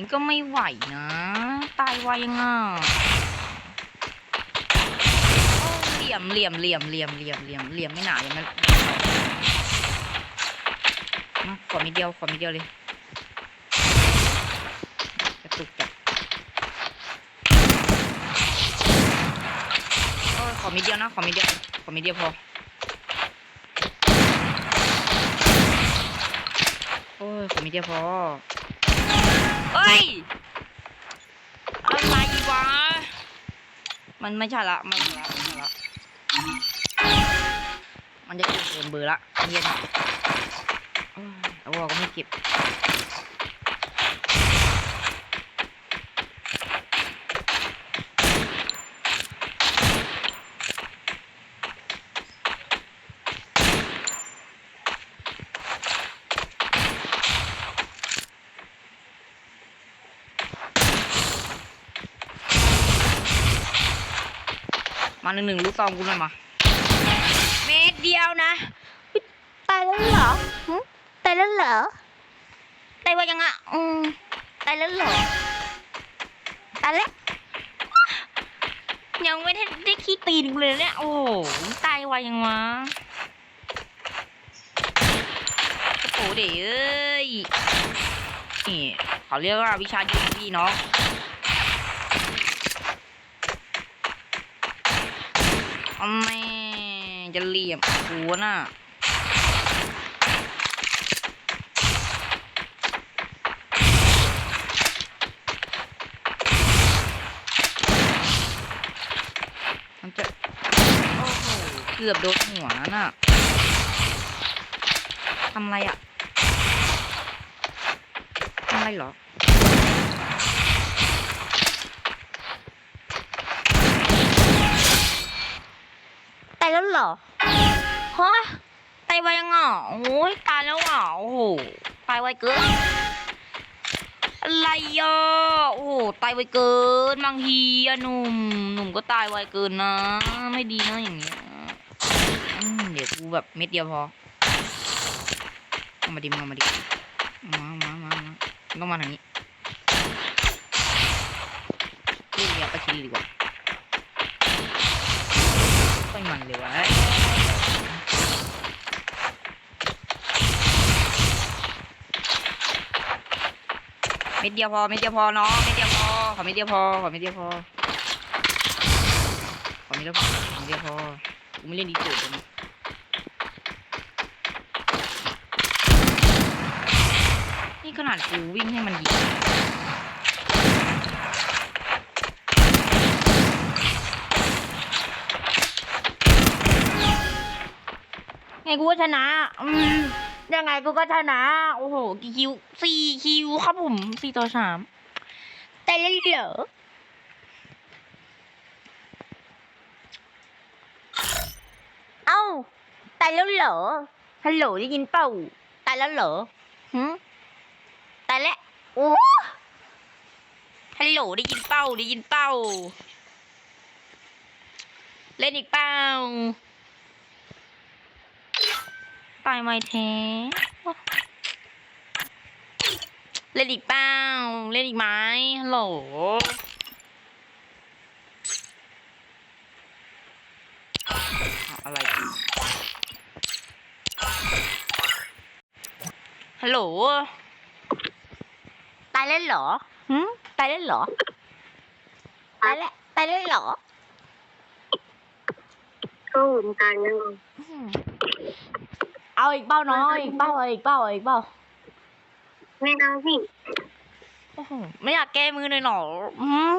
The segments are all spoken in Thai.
นี่ก็ไม่ไหวนะ ตายไวยังอะเหลี่ยมเหลี่ยมเหลี่ยมเหลี่ยมเหลี่ยมเหลี่ยมเหลี่ยมไม่หนายังไม่ขอมีเดียวขอมีเดียวเลยกระตุกจัดโอ้ขอมีเดียวนะขอมีเดียวขอมีเดียวพอโอ้ยขอมีเดียวพอ เฮ้ย อะไรวะ มันไม่ใช่ละไม่ใช่ละไม่ใช่ละ มันจะเกินเบอร์ละเย็นโอ้ยเอาวอก็ไม่เก็บ มาหนึ่งหนึ่งลูกซองกูหน่อยมา เม็ดเดียวนะตายแล้วเหรอหึตายแล้วเหรอตายว่ายังอะอืมตายแล้วเหรอตายแล้ว ยังไม่ได้ได้ขี้ตีนกูเลยเนี่ย โอ้โหตายไวยังวะโอ้โหเดี๋ยวเอ้ยนี่เขาเรียกว่าวิชาดีพี่เนาะ อแม่จะเหลี่ยมกูน่ะมันจะโอ้โหเกือบโดนหัวน่ะทำอะไรอะทำอะไรหรอ ตาย แล้วเหรอฮะตายไวยังอะโอ้ยตายแล้วอะโอ้โหตายไวเกินอะไรอะโอ้โหตายไวเกินบางทีอะหนุ่มหนุ่มก็ตายไวเกินนะ ไม่ดีนะอย่างเงี้ยเดี๋ยวกูแบบเม็ดเดียวพอมาดิมามาดิมามามามาต้องมาทางนี้เรียกไปชิลดีกว่า เม็ดเดียวพอเม็ดเดียวพอเนาะเม็ดเดียวพอขอเม็ดเดียวพอขอเม็ดเดียวพอขอเม็ดเดียวพอขอเม็ดเดียวพอกูไม่เล่นดีจุดเลยนี่ขนาดกูวิ่งให้มันยิงไงกูชนะอืม ยังไงกูก็ชนะ โอ้โหกี่คิวสี่คิวครับผมสี่ต่อสามตายแล้วเหรอเอ้าตายแล้วเหรอฮัลโหลได้ยินเปล่าตายแล้วเหรอหึตายแล้วโอ้ฮัลโหลได้ยินเป้าได้ยินเป้า เล่นอีกเป้าายไม่แท้เล่นอีกเป้าเล่นอีกไหมฮัลโหลเอาอะไรกันฮัลโหล ตายแล้วเหรอหึตายแล้วเหรอ ตายแล้วตายแล้วเหรอก็เหมือนกันนะ เอาอีกเป้าน้องเอาอีกเป้าเอาอีกเป้าเอาอีกเป้าไม่เอาพี่โอ้โหไม่อยากแก้มือเลยเหรออืม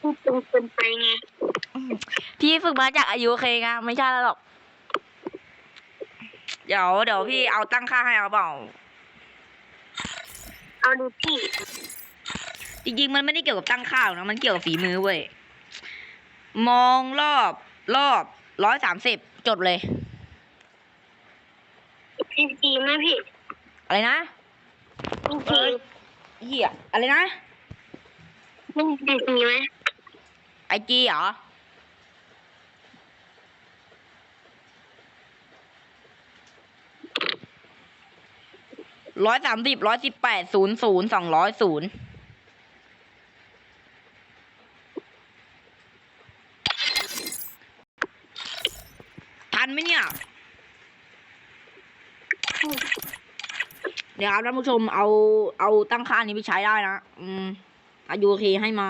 พูดตรงเกินไปไงพี่ฝึกมาจากอายุเคไงไม่ใช่แล้วหรอก เดี๋ยวเดี๋ยวพี่เอาตั้งค่าให้เอาเปล่าเอาดูพี่จริงๆมันไม่ได้เกี่ยวกับตั้งค่าหรอกนะมันเกี่ยวกับฝีมือเว้ยมองรอบรอบร้อยสามสิบจดเลยพี่จี ไหมพี่อะไรนะพี่เอ้จียเหี้ยอะไรนะพี่จีไหมไอจีเหรอร้อยสามสิบร้อยสิบแปดศูนย์ศูนย์สองร้อยศูนย์ทันไหมเนี่ย เดี๋ยวครับท่านผู้ชมเอาเอาตั้งค่านี้ไปใช้ได้นะ อืมอายุโอเคให้มา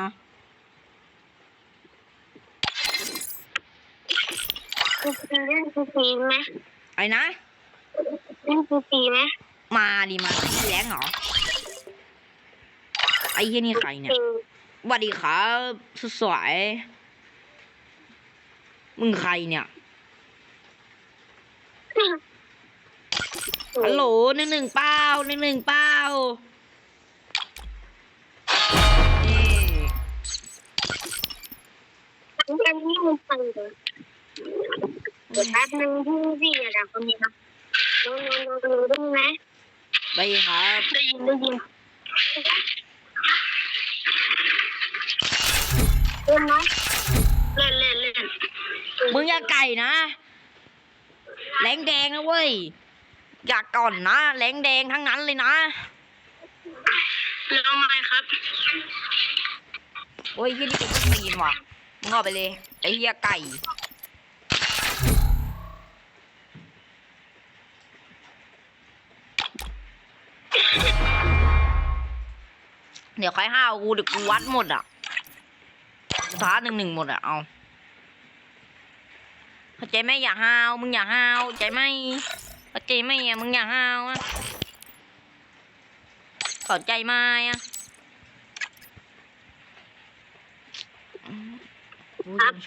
คือเล่นคือปีไหมไอ้นะเล่นคือปีไหมมาดิมาที่แรงเหรอ ไอ้เหี้ยนี่ใครเนี่ยปีสวัสดีครับสุดสวยมึงใครเนี่ย ฮัลโหลหนึ่งหนึ่งเป้าหนึ่งหนึ่งเป้านี่เล่นที่มันฟังเลยเดี๋ยวแป๊บนึงพี่พี่อย่าดักคนนี้นะโน้โน้โน้โน้ได้ไหมไปครับได้ยินได้ยินเล่นไหมเล่นเล่นเล่นมึงอย่าไก่นะแรงแดงนะเว้ย อย่าก่อนนะแรงแดงทั้งนั้นเลยนะแล้วไหมครับ โอ้ยเฮียนี่กูก็ตีนว่ะมึงเอาไปเลยไอ้เฮียไก่เดี๋ยวใครห้าวกูเดี๋ยวกูวัดหมดอะท้าหนึ่งหนึ่งหมดอะเอาเข้าใจไหมอย่าห้าวมึงอย่าห้าวเข้าใจไหม เข้าใจไหมอะมึงอย่าห้าวอะเข้าใจไหมอะอืมครับผู้ชม